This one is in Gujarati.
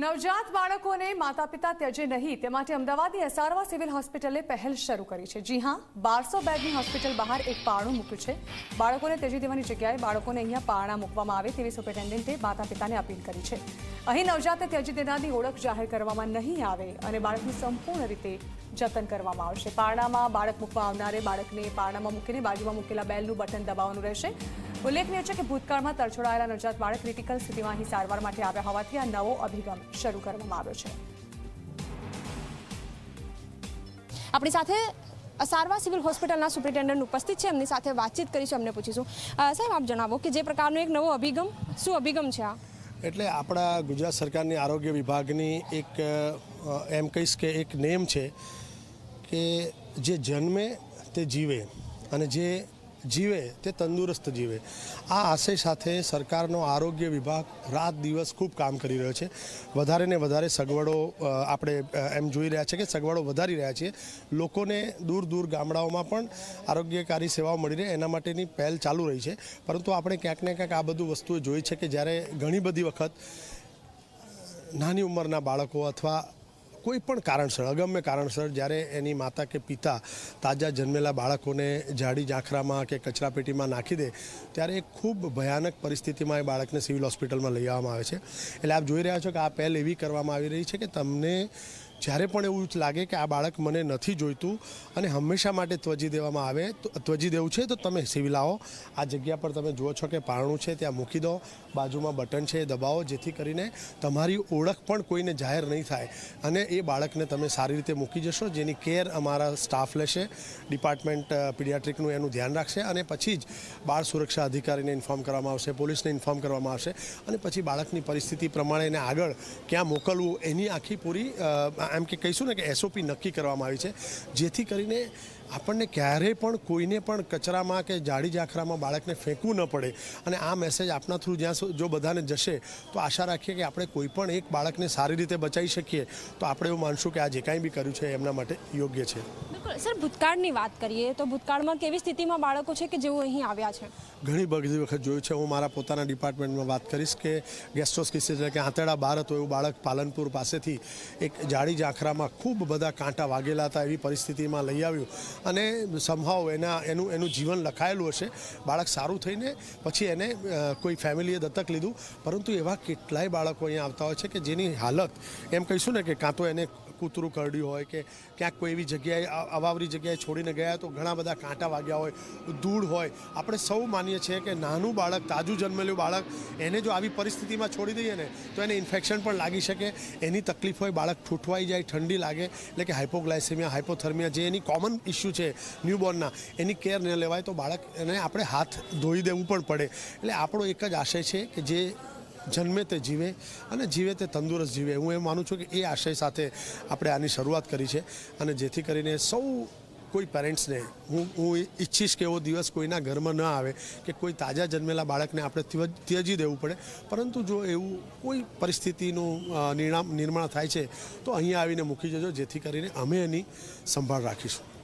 નવજાત બાળકોને માતા પિતા ત્યજે નહીં. તે માટે અમદાવાદની એસઆરવા સિવિલ હોસ્પિટલે પહેલ શરૂ કરી છે. જી હા, બારસો બેડની હોસ્પિટલ બહાર એક પારણું મૂક્યું છે. બાળકોને ત્યજી દેવાની જગ્યાએ બાળકોને અહીંયા પારણા મૂકવામાં આવે તેવી સુપરિન્ટેન્ડન્ટે માતા પિતાને અપીલ કરી છે. અહીં નવજાતને ત્યજી દેનારની ઓળખ જાહેર કરવામાં નહીં આવે અને બાળકની સંપૂર્ણ રીતે જતન કરવામાં આવશે. પારણામાં બાળક મૂકવા આવનારે બાળકને પારણામાં મૂકીને બાજુમાં મૂકેલા બેલનું બટન દબાવવાનું રહેશે. ઉલ્લેખનીય છે કે ભૂતકાળમાં તરછોડાયેલા નવજાત બાળક ક્રિટિકલ સ્થિતિમાં અહીં સારવાર માટે આવ્યા હોવાથી આ નવો અભિગમ શરૂ કરવામાં આવ્યો છે. આપણી સાથે સારવાર સિવિલ હોસ્પિટલના સુપ્રિન્ટેન્ડન્ટ ઉપસ્થિત છે. એમની સાથે વાતચીત કરીશું એમને પૂછીશું. સાહેબ આપ જણાવો કે જે પ્રકારનો એક નવો અભિગમ શું અભિગમ છે આ? એટલે આપણા ગુજરાત સરકારની આરોગ્ય વિભાગની એક એમ કહીશ કે એક નેમ છે કે જે જન્મે તે જીવે અને જે જીવે તે તંદુરસ્ત જીવે. આ આશય સાથે સરકારનો આરોગ્ય વિભાગ રાત દિવસ ખૂબ કામ કરી રહ્યો છે. વધારે ને વધારે સગવડો આપણે એમ જોઈ રહ્યા છે કે સગવડો વધારી રહ્યા છીએ લોકોને દૂર દૂર ગામડાઓમાં પણ આરોગ્યકારી સેવાઓ મળી રહે, એના માટેની પહેલ ચાલુ રહી છે. પરંતુ આપણે ક્યાંક ને ક્યાંક આ બધું વસ્તુઓ જોઈ છે કે જ્યારે ઘણી બધી વખત નાની ઉંમરના બાળકો અથવા કોઈ પણ કારણસર, અગમ્ય કારણસર જ્યારે એની માતા કે પિતા તાજા જન્મેલા બાળકોને જાડી ઝાંખરામાં કે કચરાપેટીમાં નાખી દે, ત્યારે એક ખૂબ ભયાનક પરિસ્થિતિમાં એ બાળકને સિવિલ હોસ્પિટલમાં લઈ આવવામાં આવે છે. એટલે આપ જોઈ રહ્યા છો કે આ પહેલ એવી કરવામાં આવી રહી છે કે તમને જ્યારે પણ એવું લાગે કે આ બાળક મને નથી જોઈતું અને હંમેશા માટે ત્વજી દેવામાં આવે, તો ત્વજી દેવું છે, તો તમે સિવિલ આવો. આ જગ્યા પર તમે જુઓ છો કે પારણું છે, ત્યાં મૂકી દો. બાજુમાં બટન છે એ દબાવો, જેથી કરીને તમારી ઓળખ પણ કોઈને જાહેર નહીં થાય. અને એ બાળકને તમે સારી રીતે મૂકી જશો, જેની કેર અમારા સ્ટાફ લેશે, ડિપાર્ટમેન્ટ પીડિયાટ્રિકનું એનું ધ્યાન રાખશે અને પછી જ બાળ સુરક્ષા અધિકારીને ઇન્ફોર્મ કરવામાં આવશે, પોલીસને ઇન્ફોર્મ કરવામાં આવશે અને પછી બાળકની પરિસ્થિતિ પ્રમાણે એને આગળ ક્યાં મોકલવું, એની આખી પૂરી એમ કે કહીશું ને કે એસઓપી નક્કી કરવામાં આવી છે જેથી કરીને આપણને ક્યારેય પણ કોઈને પણ કચરામાં કે જાડી જાખરામાં બાળકને ફેંકવું ન પડે. અને આ મેસેજ આપના થ્રુ જ્યાં જો બધાને જશે તો આશા રાખીએ કે આપણે કોઈ પણ એક બાળકને સારી રીતે બચાવી શકીએ. તો આપણે એવું માનશું કે આ જે કાંઈ બી કર્યું છે એમના માટે યોગ્ય છે. બિલકુલ. સર ભૂતકાળની વાત કરીએ તો ભૂતકાળમાં કેવી સ્થિતિમાં બાળકો છે કે જેઓ અહીં આવ્યા છે? ઘણી બધી વખત જોયું છે. હું મારા પોતાના ડિપાર્ટમેન્ટમાં વાત કરીશ કે ગેસ્ટ્રોસ્કિસિસ એટલે કે આંતરડા બહાર હતો એવું બાળક પાલનપુર પાસેથી એક જાડી જાખરામાં ખૂબ બધા કાંટા વાગેલા હતા એવી પરિસ્થિતિમાં લઈ આવ્યું. અને સમહાવ એના, એનું એનું જીવન લખાયેલું હશે. બાળક સારું થઈને પછી એને કોઈ ફેમિલીએ દત્તક લીધું. પરંતુ એવા કેટલાય બાળકો અહીંયા આવતા હોય છે કે જેની હાલત, એમ કહીશું ને કે કાં તો એને કૂતરું કરડ્યું હોય કે ક્યાંક કોઈ એવી જગ્યાએ અવાવરી જગ્યાએ છોડીને ગયા તો ઘણા બધા કાંટા વાગ્યા હોય, ધૂળ હોય. આપણે સૌ માનીએ છીએ કે નાનું બાળક, તાજું જન્મેલું બાળક, એને જો આવી પરિસ્થિતિમાં છોડી દઈએ ને, તો એને ઇન્ફેક્શન પણ લાગી શકે. એની તકલીફ હોય બાળક ઠૂંઠવાઈ જાય, ઠંડી લાગે. એટલે કે હાઇપોગ્લાયસેમિયા હાઇપોથર્મિયા જે એની કોમન ઇસ્યુ છે ન્યૂબોર્નના એની કેર ન લેવાય તો બાળક એને આપણે હાથ ધોઈ દેવું પણ પડે. એટલે આપણો એક જ આશય છે કે જે જન્મે તે જીવે અને જીવે તે તંદુરસ્ત જીવે. હું એ માનું છું કે એ આશય સાથે આપણે આની શરૂઆત કરી છે અને જેથી કરીને સૌ કોઈ પેરેન્ટ્સને હું હું ઈચ્છીશ કે એવો દિવસ કોઈના ઘરમાં ન આવે કે કોઈ તાજા જન્મેલા બાળકને આપણે ત્યજ- દેવું પડે. પરંતુ જો એવું કોઈ પરિસ્થિતિનું નિર્માણ થાય છે, તો અહીંયા આવીને મૂકી જજો, જેથી કરીને અમે એની સંભાળ રાખીશું.